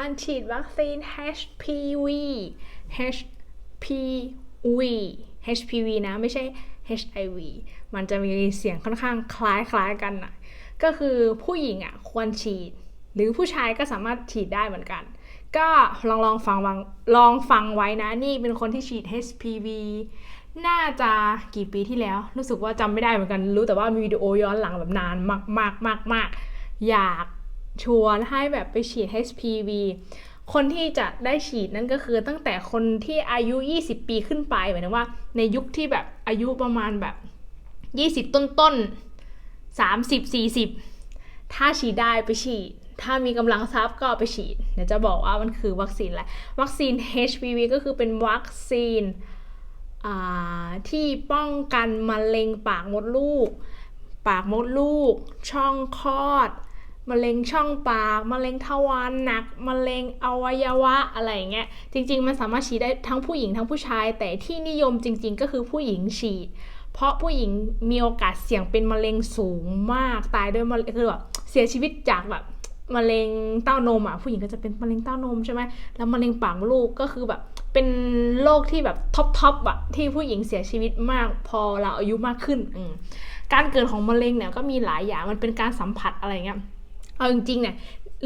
การฉีดวัคซีน HPV HPV HPV นะไม่ใช่ HIV มันจะมีเสียงค่อนข้างคล้ายคล้ายกันนะก็คือผู้หญิงอะควรฉีด หรือผู้ชายก็สามารถฉีดได้เหมือนกัน ก็ลองลองฟังลองฟังไว้นะนี่เป็นคนที่ฉีด HPV น่าจะกี่ปีที่แล้ว รู้สึกว่าจำไม่ได้เหมือนกัน รู้แต่ว่ามีวิดีโอย้อนหลังแบบนานมากมากมากมากอยาก ชวนให้แบบไปฉีด HPV คนที่จะได้ฉีดนั่นก็คือตั้งแต่คนที่อายุ 20 ปีขึ้นไปหมายถึงว่าในยุคที่แบบอายุประมาณแบบ 20 ต้นต้น30 40 ถ้าฉีดได้ไปฉีด ถ้ามีกำลังทรัพย์ก็ไปฉีด เดี๋ยวจะบอกว่ามันคือวัคซีนอะไร วัคซีน HPV ก็คือเป็นวัคซีนที่ป้องกันมะเร็งปากมดลูก ปากมดลูก ช่องคลอด มะเร็งช่องปากมะเร็งทวารหนักมะเร็งอวัยวะอะไรเงี้ยจริง ๆ มันสามารถฉีดได้ทั้งผู้หญิงทั้งผู้ชาย แต่ที่นิยมจริง ๆ ก็คือผู้หญิงฉีด เพราะผู้หญิงมีโอกาสเสี่ยงเป็นมะเร็งสูงมากตายด้วยมะเร็งคือแบบเสียชีวิตจากแบบมะเร็งเต้านมอะผู้หญิงก็จะเป็นมะเร็งเต้านมใช่ไหมแล้วมะเร็งปากลูกก็คือแบบเป็นโรคที่แบบท็อปทอปอะที่ผู้หญิงเสียชีวิตมากพอเราอายุมากขึ้น การเกิดของมะเร็งเนี่ยก็มีหลายอย่างมันเป็นการสัมผัสอะไรเงี้ย เอาจริงๆเนี่ย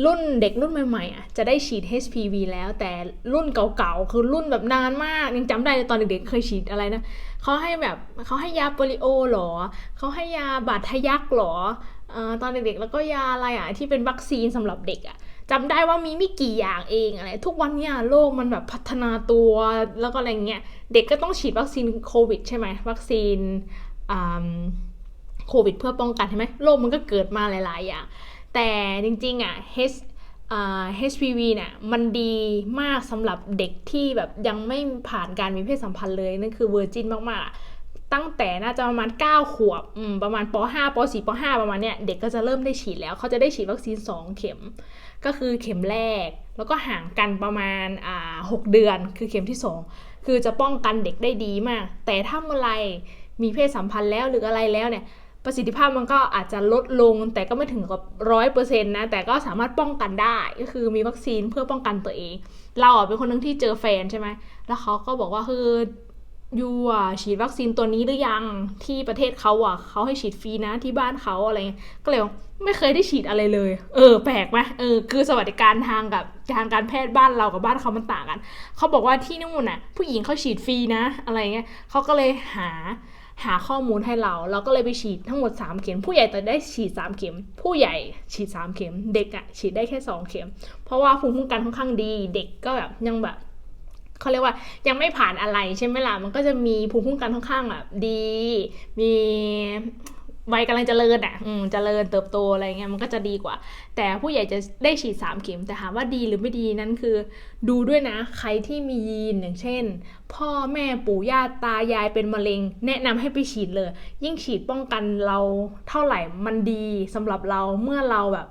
รุ่นเด็กรุ่นใหม่ๆอะจะได้ฉีด HPV แล้วแต่รุ่นเก่าๆ คือรุ่นแบบนานมากยังจำได้ตอนเด็กๆเคยฉีดอะไรนะเขาให้แบบเขาให้ยาโปลิโอหรอเขาให้ยาบาดทะยักหรอตอนเด็กๆแล้วก็ยาอะไรอะที่เป็นวัคซีนสำหรับเด็กอะจำได้ว่ามีไม่กี่อย่างเองอะไรทุกวันเนี้ยโลกมันแบบพัฒนาตัวแล้วก็อะไรเงี้ยเด็กก็ต้องฉีดวัคซีนโควิดใช่ไหมวัคซีนโควิดเพื่อป้องกันใช่ไหมโรคมันก็เกิดมาหลาย ๆ อย่าง แต่จริงๆอะ H HPV เนี่ยมันดีมากสำหรับเด็กที่แบบยังไม่ผ่านการมีเพศสัมพันธ์เลย นั่นคือเวอร์จินมาก ๆ ตั้งแต่น่าจะประมาณ 9 ขวบประมาณป .5 ป .4 ป .5 ประมาณเนี้ยเด็กก็จะเริ่มได้ฉีดแล้ว เขาจะได้ฉีดวัคซีน 2 เข็ม ก็คือเข็มแรก แล้วก็ห่างกันประมาณอ่าหเดือนคือเข็มที่ 2 คือจะป้องกันเด็กได้ดีมาก แต่ถ้าเมื่อไรมีเพศสัมพันธ์แล้วหรืออะไรแล้วเนี่ย ประสิทธิภาพมันก็อาจจะลดลง แต่ก็ไม่ถึงกับร้อยเปอร์เซ็นต์นะ แต่ก็สามารถป้องกันได้ ก็คือมีวัคซีนเพื่อป้องกันตัวเอง เราเป็นคนนึงที่เจอแฟนใช่ไหม แล้วเขาก็บอกว่าคือยูอะฉีดวัคซีนตัวนี้หรือยังที่ประเทศเขาอะเขาให้ฉีดฟรีนะที่บ้านเขาอะไรเงี้ยก็เลยไม่เคยได้ฉีดอะไรเลย เออ แปลกไหมเออคือสวัสดิการทางกับทางการแพทย์บ้านเรากับบ้านเขามันต่างกันเขาบอกว่าที่นู่นน่ะ ผู้หญิงเขาฉีดฟรีนะ อะไรเงี้ยเขาก็เลยหา หาข้อมูลให้เรา เราก็เลยไปฉีดทั้งหมด 3 เข็ม ผู้ใหญ่แต่ได้ฉีด 3 เข็ม ผู้ใหญ่ฉีด 3 เข็ม เด็กอะ่ะฉีดได้แค่ 2 เข็ม เพราะว่าภูมิคุ้มกันค่อนข้างดี เด็กก็แบบยังแบบเขาเรียกว่ายังไม่ผ่านอะไรใช่ไหมล่ะ มันก็จะมีภูมิคุ้มกันค่อนข้างแบบดี มี วัยกำลังจเจริญอะอืมเจริญเติบโตอะไรเงี้ยมันก็จะดีกว่า แต่ผู้ใหญ่จะได้ฉีดสามเข็ม แต่ถามว่าดีหรือไม่ดีนั้นคือ ดูด้วยนะ ใครที่มียีนอย่างเช่น พ่อแม่ปู่ย่าตายายเป็นมะเร็ง แนะนำให้ไปฉีดเลย ยิ่งฉีดป้องกันเราเท่าไหร่มันดีสำหรับเราเมื่อเราแบบ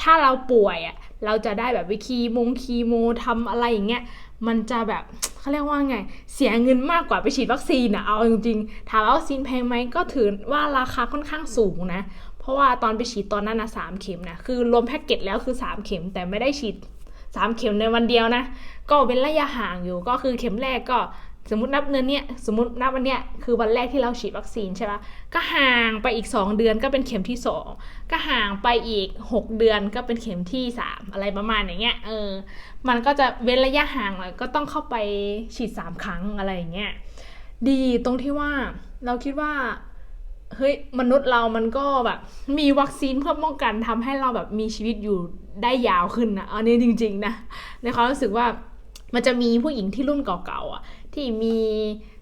ถ้าเราป่วยอะเราจะได้แบบวิคีมงคีโมทำอะไรอย่างเงี้ยมันจะแบบ เขาเรียกว่าไง เสียเงินมากกว่าไปฉีดวัคซีนอะเอาจริงๆ ถามว่าวัคซีนแพงไหมก็ถือว่าราคาค่อนข้างสูงนะ เพราะว่าตอนไปฉีดตอนนั้นนะสามเข็มนะ คือรวมแพ็กเกจแล้วคือ 3 เข็ม แต่ไม่ได้ฉีด 3 เข็มในวันเดียวนะ ก็เป็นระยะห่างอยู่ ก็คือเข็มแรกก็ สมมตินับเนินเนี้ยสมมตินับวันเนี้ยคือวันแรกที่เราฉีดวัคซีนใช่ปะก็ห่างไปอีก 2 เดือนก็เป็นเข็มที่ 2 ก็ห่างไปอีก 6 เดือนก็เป็นเข็มที่ 3 อะไรประมาณอย่างเงี้ยเออมันก็จะเว้นระยะห่างหน่อยก็ต้องเข้าไปฉีด 3 ครั้งอะไรอย่างเงี้ยดีตรงที่ว่าเราคิดว่าเฮ้ยมนุษย์เรามันก็แบบมีวัคซีนเพื่อป้องกันทำให้เราแบบมีชีวิตอยู่ได้ยาวขึ้นนะอันนี้จริง ๆ นะในความรู้สึกว่ามันจะมีผู้หญิงที่รุ่นเก่าๆอะ ที่มี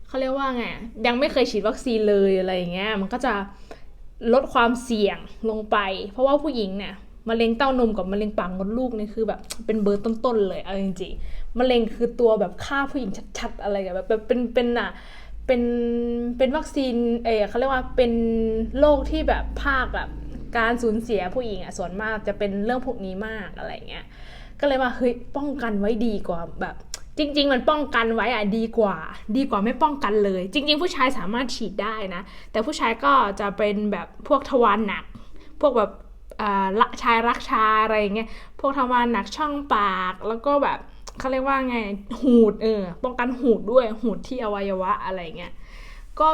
เขาเรียกว่าไงยังไม่เคยฉีดวัคซีนเลยอะไรอย่างเงี้ยมันก็จะลดความเสี่ยงลงไป เพราะว่าผู้หญิงเนี่ยมะเร็งเต้านมกับมะเร็งปากมดลูกนี่คือแบบเป็นเบอร์ต้นๆเลยเอาจริงๆมะเร็งคือตัวแบบฆ่าผู้หญิงชัดๆอะไรแบบแบบเป็นเป็นอะเป็นเป็นวัคซีนเออเขาเรียกว่าเป็นโรคที่แบบภาคแบบการสูญเสียผู้หญิงอะส่วนมากจะเป็นเรื่องพวกนี้มากอะไรเงี้ยก็เลยว่าเฮ้ยป้องกันไว้ดีกว่าแบบ จริง ๆ มันป้องกันไว้อะดีกว่า ดีกว่าไม่ป้องกันเลย จริง ๆ ผู้ชายสามารถฉีดได้นะ แต่ผู้ชายก็จะเป็นแบบพวกทวารหนัก พวกแบบอ่าละชายรักชายอะไรอย่างเงี้ยพวกทวารหนักช่องปากแล้วก็แบบเขาเรียกว่าไงหูดเออป้องกันหูดด้วยหูดที่อวัยวะอะไรเงี้ยก็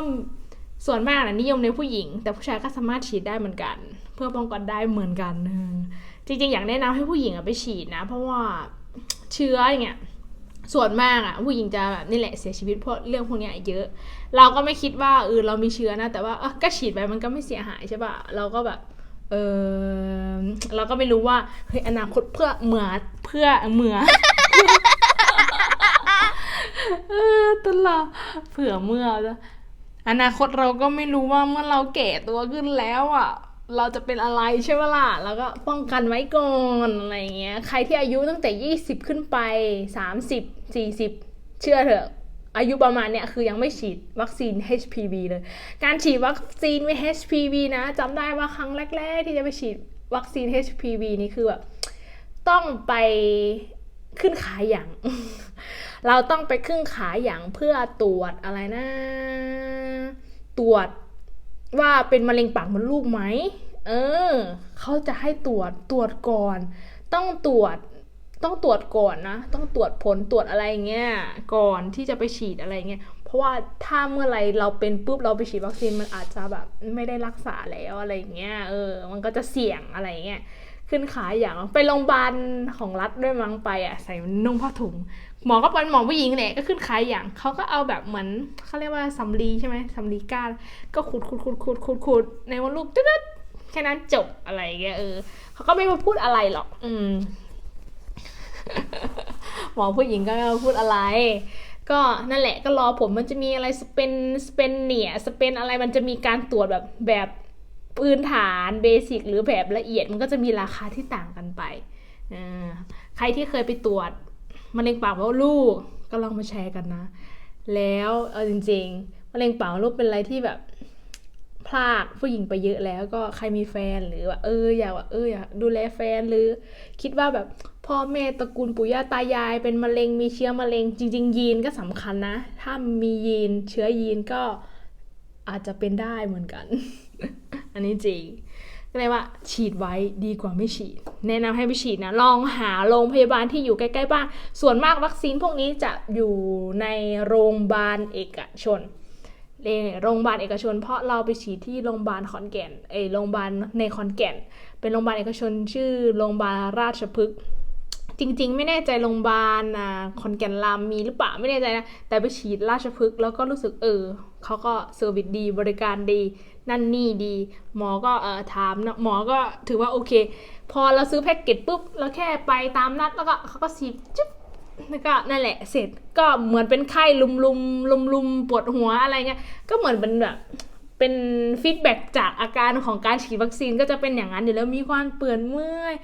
ส่วนมากนะนิยมในผู้หญิง แต่ผู้ชายก็สามารถฉีดได้เหมือนกัน เพื่อป้องกันได้เหมือนกันจริงๆ อยากแนะนำให้ผู้หญิงอะไปฉีดนะ เพราะว่าเชื้ออย่างเงี้ย ส่วนมากอะผู้หญิงจะแบบนี่แหละเสียชีวิตเพราะเรื่องพวกนี้เยอะ เราก็ไม่คิดว่าเออเรามีเชื้อนะ แต่ว่าเออก็ฉีดไปมันก็ไม่เสียหายใช่ปะเราก็แบบเออเราก็ไม่รู้ว่าเฮ้ยอนาคตเพื่อเหมือเพื่อเหมือเออตลอดเผื่อเมื่อจะอนาคตเราก็ไม่รู้ว่าเมื่อเราแก่ตัวขึ้นแล้วอะ เราจะเป็นอะไรใช่ไหมล่ะ แล้วก็ป้องกันไว้ก่อนอะไรเงี้ย ใครที่อายุตั้งแต่ 20 ขึ้นไป 30 40 เชื่อเถอะอายุประมาณเนี้ยคือยังไม่ฉีดวัคซีน HPV เลย การฉีดวัคซีนไม่ HPV นะจำได้ว่าครั้งแรก ๆ ที่จะไปฉีดวัคซีน HPV นี่คือแบบต้องไปขึ้นขาอย่าง เราต้องไปขึ้นขาอย่างเพื่อตรวจอะไรนะ ตรวจ ว่าเป็นมะเร็งปากมดลูกไหม เออ เขาจะให้ตรวจตรวจก่อน ต้องตรวจต้องตรวจก่อนนะ ต้องตรวจผลตรวจอะไรเงี้ย ก่อนที่จะไปฉีดอะไรเงี้ย เพราะว่าถ้าเมื่อไรเราเป็นปุ๊บเราไปฉีดวัคซีนมันอาจจะแบบไม่ได้รักษาแล้วอะไรเงี้ย เออ มันก็จะเสี่ยงอะไรเงี้ย ขึ้นขาอย่างไปโรงพยาบาลของรัฐด้วยมั้งไปอะใส่นุ่งผ้าถุง หมอก็เป็นหมอผู้หญิงแหละก็ขึ้นขายอย่างเขาก็เอาแบบเหมือนเขาเรียกว่าสำลีใช่ไหมสำลีก้านก็ขุดขุดขุดขุดขุดขุดในวันลูกตึ๊ดแค่นั้นจบอะไรเงี้ยเออเขาก็ไม่มาพูดอะไรหรอก อืม หมอผู้หญิงก็ไม่มาพูดอะไร ก็นั่นแหละก็รอผลมันจะมีอะไรสเปนสเปนเนียสเปนอะไรมันจะมีการตรวจแบบแบบพื้นฐานเบสิกหรือแบบละเอียดมันก็จะมีราคาที่ต่างกันไปใครที่เคยไปตรวจ มะเร็งปากมดลูกก็ลองมาแชร์กันนะ แล้วเอาจริง ๆมะเร็งปากมดลูกเป็นอะไรที่แบบพลาดผู้หญิงไปเยอะแล้วก็ใครมีแฟนหรือว่าเอออยากว่าเอออยากดูแลแฟนหรือ คิดว่าแบบพ่อแม่ตระกูลปู่ย่าตายาย เป็นมะเร็งมีเชื้อมะเร็ง จริง ๆ ยีนก็สำคัญนะ ถ้ามียีนเชื้อยีนก็อาจจะเป็นได้เหมือนกัน อันนี้จริง ก็เลยว่าฉีดไว้ดีกว่าไม่ฉีด แนะนำให้ไปฉีดนะ ลองหาโรงพยาบาลที่อยู่ใกล้ๆบ้าน ส่วนมากวัคซีนพวกนี้จะอยู่ในโรงพยาบาลเอกชนโรงพยาบาลเอกชน เพราะเราไปฉีดที่โรงพยาบาลขอนแก่น เอโรงพยาบาลในขอนแก่น เป็นโรงพยาบาลเอกชนชื่อโรงพยาบาลราชพฤกษ์ จริง ๆ ไม่แน่ใจโรงพยาบาลอ่าขอนแกนรามมีหรือเปล่าไม่แน่ใจนะ แต่ไปฉีดราชพฤกษ์แล้วก็รู้สึกเออเขาก็เซอร์วิสดีบริการดี นั่นนี่ดี หมอก็เออถามนะหมอก็ถือว่าโอเค พอเราซื้อแพ็กเกจปุ๊บเราแค่ไปตามนัดแล้วก็เขาก็ฉีดจุ๊บแล้วก็นั่นแหละเสร็จก็เหมือนเป็นไข้ลุมลุมลุมลุมปวดหัวอะไรเงี้ยก็เหมือนเป็นแบบ เป็นฟีดแบ็จากอาการของการฉีดวัคซีนก็จะเป็นอย่างนั้นอยู่แล้วมีความเปื่อนเมื่อย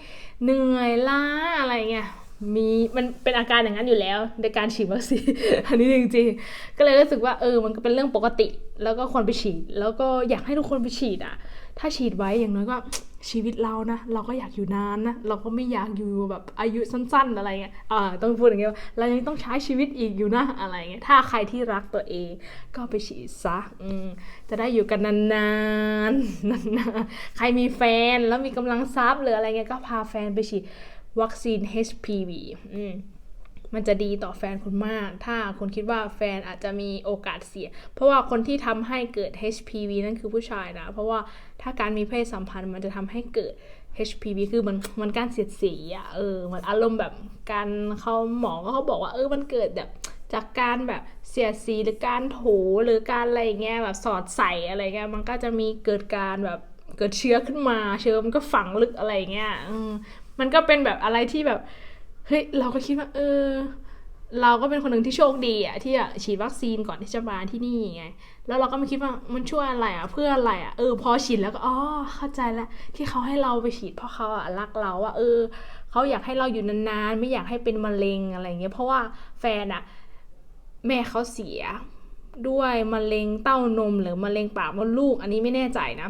เหนื่อยล้าอะไรเงี้ยมีมันเป็นอาการอย่างนั้นอยู่แล้วในการฉีดวัคซีนอันนี้จริงๆ ก็เลยรู้สึกว่าเออมันก็เป็นเรื่องปกติ แล้วก็ควรไปฉีด แล้วก็อยากให้ทุกคนไปฉีดอะ ถ้าฉีดไว้อย่างน้อยก็ ชีวิตเรานะ เราก็อยากอยู่นานนะ เราก็ไม่อยากอยู่แบบอายุสั้น ๆ อะไรเงี้ยอ่าต้องพูดอย่างเงี้ยเรายังต้องใช้ชีวิตอีกอยู่นะอะไรเงี้ยถ้าใครที่รักตัวเอง ก็ไปฉีดซะอืมจะได้อยู่กันนานๆนานๆใครมีแฟนแล้วมีกำลังทรัพย์หรืออะไรเงี้ยก็พาแฟนไปฉีดวัคซีน HPV อืม มันจะดีต่อแฟนคุณมาก ถ้าคุณคิดว่าแฟนอาจจะมีโอกาสเสีย เพราะว่าคนที่ทำให้เกิด HPV นั่นคือผู้ชายนะ เพราะว่าถ้าการมีเพศสัมพันธ์มันจะทำให้เกิด HPV คือมันมันการเสียดสีอะเออมันอารมณ์แบบการเขาหมอก็เขาบอกว่าเออมันเกิดแบบจากการแบบเสียดสีหรือการโถหรือการอะไรเงี้ยแบบสอดใส่อะไรเงี้ยมันก็จะมีเกิดการแบบเกิดเชื้อขึ้นมา เชื้อมันก็ฝังลึกอะไรเงี้ยมันก็เป็นแบบอะไรที่แบบ เฮ้ยเราก็คิดว่า เออ เราก็เป็นคนหนึ่งที่โชคดีอะที่อะฉีดวัคซีนก่อนที่จะมาที่นี่ไง แล้วเราก็ม่คิดว่ามันช่วยอะไรอะเพื่ออะไรอะเออพอฉีดแล้วก็อ๋อเข้าใจแล้วที่เขาให้เราไปฉีดเพราะเขาอะรักเราอะเออเขาอยากให้เราอยู่นานๆ ไม่อยากให้เป็นมะเร็งอะไรเงี้ยเพราะว่าแฟนอะแม่เขาเสียด้วยมะเร็งเต้านมหรือมะเร็งปากมดลูก อันนี้ไม่แน่ใจนะ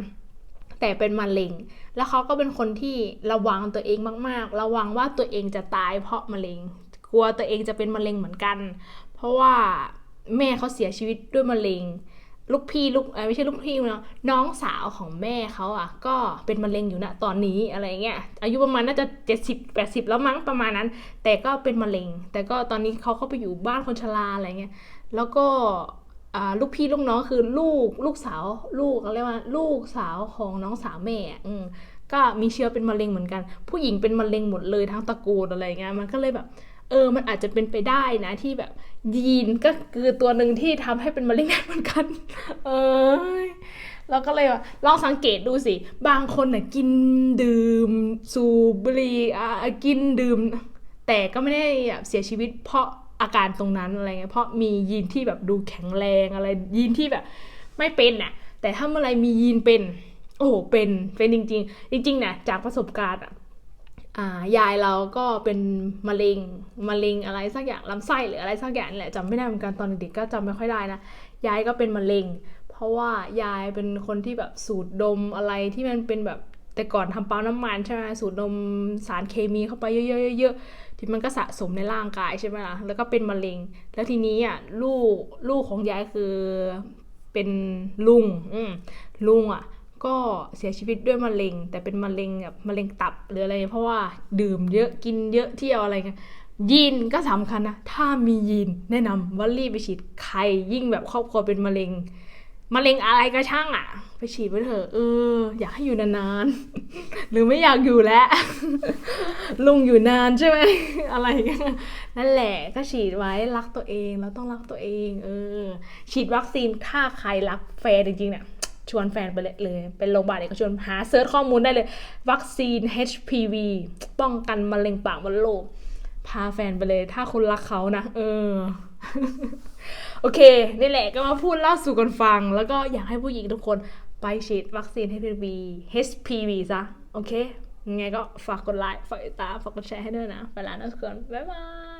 แต่เป็นมะเร็ง แล้วเขาก็เป็นคนที่ระวังตัวเองมากๆ ระวังว่าตัวเองจะตายเพราะมะเร็ง กลัวตัวเองจะเป็นมะเร็งเหมือนกัน เพราะว่าแม่เขาเสียชีวิตด้วยมะเร็ง ลูกพี่ลูกไม่ใช่ลูกพี่เนาะน้องสาวของแม่เขาอะ ก็เป็นมะเร็งอยู่ณตอนนี้อะไรเงี้ย อายุประมาณน่าจะเจ็ดสิบแปดสิบแล้วมั้งประมาณนั้น แต่ก็เป็นมะเร็ง แต่ก็ตอนนี้เขาก็ไปอยู่บ้านคนชราอะไรเงี้ย แล้วก็ ลูกพี่ลูกน้องคือลูกลูกสาวลูกเรียกว่าลูกสาวของน้องสาวแม่อืก็มีเชื้อเป็นมะเร็งเหมือนกัน ผู้หญิงเป็นมะเร็งหมดเลยทั้งตระกูลอะไรเงี้ยมันก็เลยแบบ เออมันอาจจะเป็นไปได้นะที่แบบ ยีนก็คือตัวหนึ่งที่ทำให้เป็นมะเร็งได้เหมือนกัน เออเราก็เลยว่าลองสังเกตดูสิ บางคนน่ะกินดื่ม สูบบุหรี่อ่ากินดื่ม แต่ก็ไม่ได้เสียชีวิตเพราะ อาการตรงนั้นอะไรเงี้ยเพราะมียีนที่แบบดูแข็งแรงอะไรยีนที่แบบ ไม่เป็นน่ะ แต่ถ้าเมื่อไรมียีนเป็น โอ้โหเป็นเป็นจริง ๆ จริงๆนะจากประสบการณ์อะอ่ายายเราก็เป็นมะเร็งมะเร็งอะไรสักอย่างลำไส้หรืออะไรสักอย่างนี่แหละจำไม่ได้เหมือนกันตอนเด็กๆก็จำไม่ค่อยได้นะยายก็เป็นมะเร็ง เพราะว่ายายเป็นคนที่แบบสูดดมอะไรที่มันเป็นแบบแต่ก่อนทำปั๊มน้ำมันใช่ไหมสูดดมสารเคมีเข้าไปเยอะๆเยอะๆ ที่มันก็สะสมในร่างกายใช่ไหมล่ะ แล้วก็เป็นมะเร็ง แล้วทีนี้อะลูกลูกของยายคือเป็นลุงอืลุงอะ ก็เสียชีวิตด้วยมะเร็ง แต่เป็นมะเร็งแบบมะเร็งตับหรืออะไร เพราะว่าดื่มเยอะกินเยอะเที่ยวอะไรเงี้ยยีนก็สำคัญนะ ถ้ามียีนแนะนำว่ารีบไปฉีดใครยิ่งแบบครอบครัวเป็นมะเร็ง มะเร็งอะไรก็ช่างอะ ไปฉีดไปเถอะเออ อยากให้อยู่นานๆ หรือไม่อยากอยู่แล้ว ลุงอยู่นานใช่ไหมอะไรเงี้ยนั่นแหละก็ฉีดไว้รักตัวเองเราต้องรักตัวเอง เออ ฉีดวัคซีนถ้าใครรักแฟนจริงๆเนี่ยชวนแฟนไปเลยเลย เป็นโรงพยาบาลเอกชนหาเซิร์ชข้อมูลได้เลย วัคซีน HPV ป้องกันมะเร็งปากมดลูกพาแฟนไปเลย ถ้าคุณรักเขานะ เออ โอเค นี่แหละก็มาพูดเล่าสู่กันฟัง แล้วก็อยากให้ผู้หญิงทุกคนไปฉีดวัคซีน HPV HPV ซะ โอเคยังไงก็ฝากกดไลค์ ฝากติดตาม ฝากกดแชร์ให้ด้วยนะ ไปแล้วนะทุกคน บ๊ายบาย